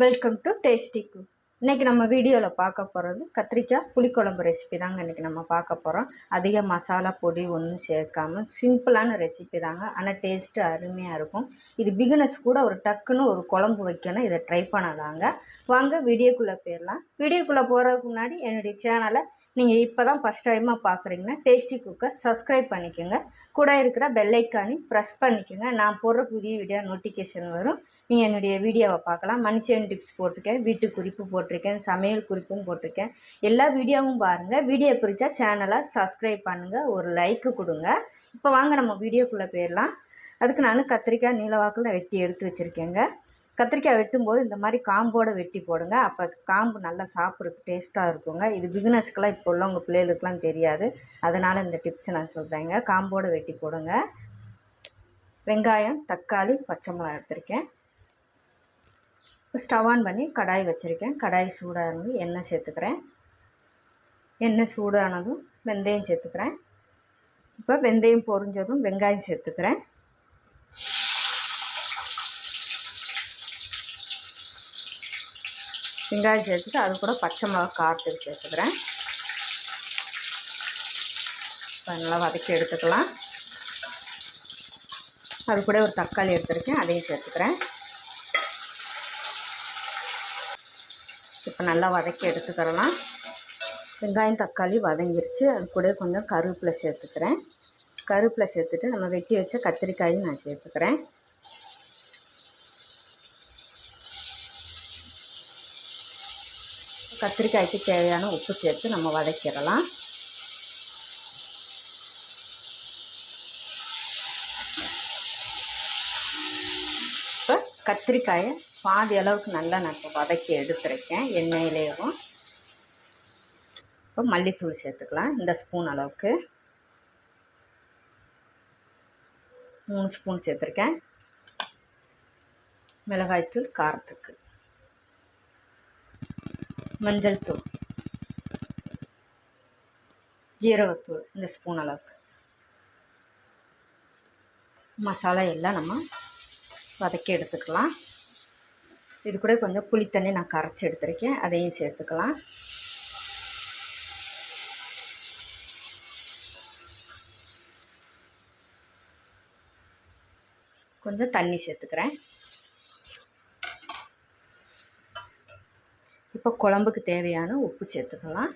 Welcome to tasty cook இன்றைக்கி நம்ம வீடியோவில் பார்க்க போகிறது கத்திரிக்காய் புளிக்குழம்பு ரெசிபி தாங்க இன்றைக்கி நம்ம பார்க்க போகிறோம் அதிக மசாலா பொடி ஒன்றும் சேர்க்காமல் சிம்பிளான ரெசிபி தாங்க. ஆனால் டேஸ்ட்டு அருமையாக இருக்கும். இது பிகினஸ் கூட ஒரு டக்குன்னு ஒரு குழம்பு வைக்கணும். இதை ட்ரை பண்ணலாங்க. வாங்க வீடியோக்குள்ளே போயிடலாம். வீடியோக்குள்ளே போகிறதுக்கு முன்னாடி என்னுடைய சேனலை நீங்கள் இப்போ தான் ஃபஸ்ட் டைமாக பார்க்குறீங்கன்னா டேஸ்டி குக்கர் சப்ஸ்கிரைப் பண்ணிக்கோங்க. கூட இருக்கிற பெல்லைக்கானி ப்ரெஸ் பண்ணிக்கோங்க. நான் போடுற புதிய வீடியோ நோட்டிஃபிகேஷன் வரும். நீங்கள் என்னுடைய வீடியோவை பார்க்கலாம். மனுஷன் டிப்ஸ் போட்டிருக்கேன். வீட்டு குறிப்பு போட்டு போட்டிருக்கேன் சமையல் குறிப்பும் போட்டிருக்கேன். எல்லா வீடியோவும் பாருங்கள் வீடியோ பிடிச்சா சேனலை சப்ஸ்கிரைப் பண்ணுங்கள் ஒரு லைக்கு கொடுங்க. இப்போ வாங்க நம்ம வீடியோக்குள்ளே போயிடலாம். அதுக்கு நான் கத்திரிக்காய் நீளவாக்கில் வெட்டி எடுத்து வச்சுருக்கேங்க. கத்திரிக்காய் வெட்டும்போது இந்த மாதிரி காம்போடு வெட்டி போடுங்க. அப்போ காம்பு நல்லா சாப்பிட்றதுக்கு டேஸ்ட்டாக இருக்குங்க. இது பிகினர்ஸ்க்கெலாம் இப்போ உள்ளவங்க பிள்ளைகளுக்கெலாம் தெரியாது. அதனால் இந்த டிப்ஸ் நான் சொல்கிறேங்க காம்போடு வெட்டி போடுங்க. வெங்காயம் தக்காளி பச்சை மிளகா எடுத்திருக்கேன். ஸ்டவ் ஆன் பண்ணி கடாய் வச்சுருக்கேன். கடாய் சூடானது எண்ணெய் சேர்த்துக்கிறேன். எண்ணெய் சூடானதும் வெந்தயம் சேர்த்துக்கிறேன். இப்போ வெந்தயம் பொரிஞ்சதும் வெங்காயம் சேர்த்துக்கிறேன். வெங்காயம் சேர்த்துட்டு அது கூட பச்சை மிளகா காரத்துக்கு சேர்த்துக்கிறேன். இப்போ நல்லா வதக்கி எடுத்துக்கலாம். அது கூட ஒரு தக்காளி எடுத்துருக்கேன். அதையும் சேர்த்துக்கிறேன். இப்போ நல்லா வதக்கி எடுத்துக்கிறலாம். வெங்காயம் தக்காளி வதங்கிருச்சு. அது கூட கொஞ்சம் கருவேப்பிலை சேர்த்துக்கிறேன். கருவேப்பிலை சேர்த்துட்டு நம்ம வெட்டி வச்ச கத்திரிக்காயும் நான் சேர்த்துக்கிறேன். கத்திரிக்காய்க்கு தேவையான உப்பு சேர்த்து நம்ம வதக்கிடலாம் இப்போ கத்திரிக்காயை பாதி அளவுக்கு நல்லா நான் இப்போ வதக்கி எடுத்துருக்கேன். எண்ணெயிலேயும். இப்போ மல்லித்தூள் சேர்த்துக்கலாம். இந்த ஸ்பூன் அளவுக்கு. மூணு ஸ்பூன் சேர்த்துருக்கேன். மிளகாய்த்தூள் காரத்துக்கு. மஞ்சள் தூள். ஜீரகத்தூள் இந்த ஸ்பூன் அளவுக்கு. மசாலா எல்லாம் நம்ம வதக்கி எடுத்துக்கலாம். இது கூட கொஞ்சம் புளித்தண்ணி நான் கரைச்சி எடுத்திருக்கேன். அதையும் சேர்த்துக்கலாம். கொஞ்சம் தண்ணி சேர்த்துக்கிறேன். இப்போ குழம்புக்கு தேவையான உப்பு சேர்த்துக்கலாம்.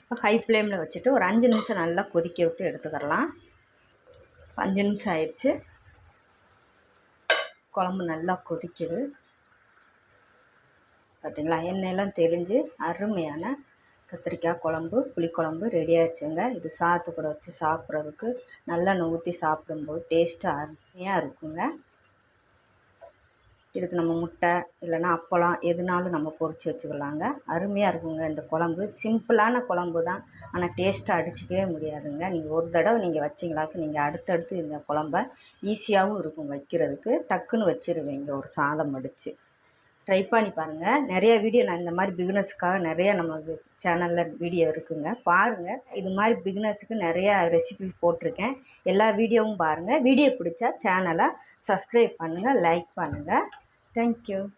இப்போ ஹை ஃப்ளேமில் வச்சுட்டு ஒரு அஞ்சு நிமிஷம் நல்லா கொதிக்க விட்டு எடுத்துக்கிறலாம். அஞ்சு நிமிஷம் ஆயிடுச்சு. குழம்பு நல்லா கொதிக்குது. பார்த்திங்களா? எண்ணெயெல்லாம் தெளிஞ்சு அருமையான கத்திரிக்காய் குழம்பு புளிக்குழம்பு ரெடி ஆயிடுச்சுங்க. இது சாத்து கூட வச்சு சாப்பிட்றதுக்கு நல்லெண்ணெய் ஊற்றி சாப்பிடும்போது டேஸ்ட்டு அருமையாக இருக்குங்க. இதுக்கு நம்ம முட்டை இல்லைன்னா அப்பளம் எதுனாலும் நம்ம பொரித்து வச்சுக்கலாங்க. அருமையாக இருக்குங்க இந்த குழம்பு. சிம்பிளான குழம்பு தான் ஆனால் டேஸ்ட்டாக அடிச்சிக்கவே முடியாதுங்க. நீங்கள் ஒரு தடவை நீங்கள் வச்சிங்களாக்கு நீங்கள் அடுத்தடுத்து இந்த குழம்ப ஈஸியாகவும் இருக்கும் வைக்கிறதுக்கு. டக்குன்னு வச்சிருவீங்க ஒரு சாதம் அடித்து ட்ரை பண்ணி பாருங்கள் நிறைய வீடியோ நான் இந்த மாதிரி பிகினர்ஸுக்காக நிறையா நமக்கு சேனலில் வீடியோ இருக்குங்க. பாருங்கள் இது மாதிரி பிகினர்ஸுக்கு நிறையா ரெசிபி போட்டிருக்கேன். எல்லா வீடியோவும் பாருங்கள் வீடியோ பிடிச்சா சேனலை சப்ஸ்கிரைப் பண்ணுங்கள் லைக் பண்ணுங்கள் Thank you.